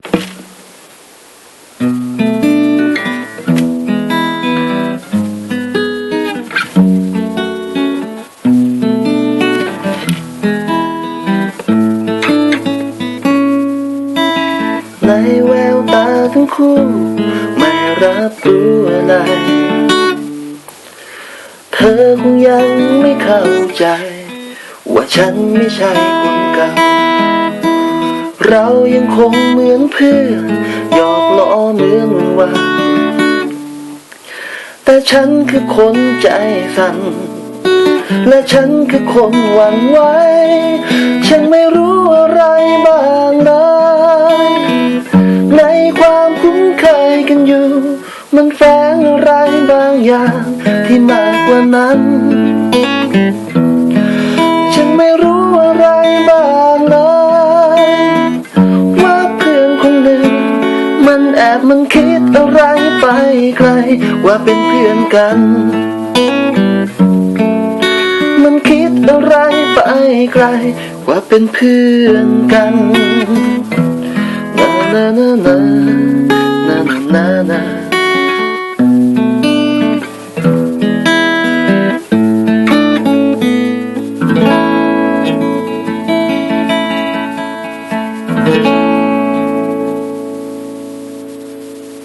ในแววตาทั้งคู่ ไม่รับรู้อะไร เธอคงยังไม่เข้าใจ ว่าฉันไม่ใช่คนเก่า เรายังคงเหมือนเพื่อนหยอกล้อเหมือนวันวานแต่ฉันคือคนใจสั่นและฉันคือคนหวั่นไหวฉันไม่รู้อะไรบ้างเลยในความคุ้นเคยกันอยู่ มันแฝงอะไรบางอย่างที่มากกว่านั้น มันแอบมันคิดอะไรไปไกล ว่าเป็นเพื่อนกัน มันคิดอะไรไปไกล ว่าเป็นเพื่อนกันนานานานานานานา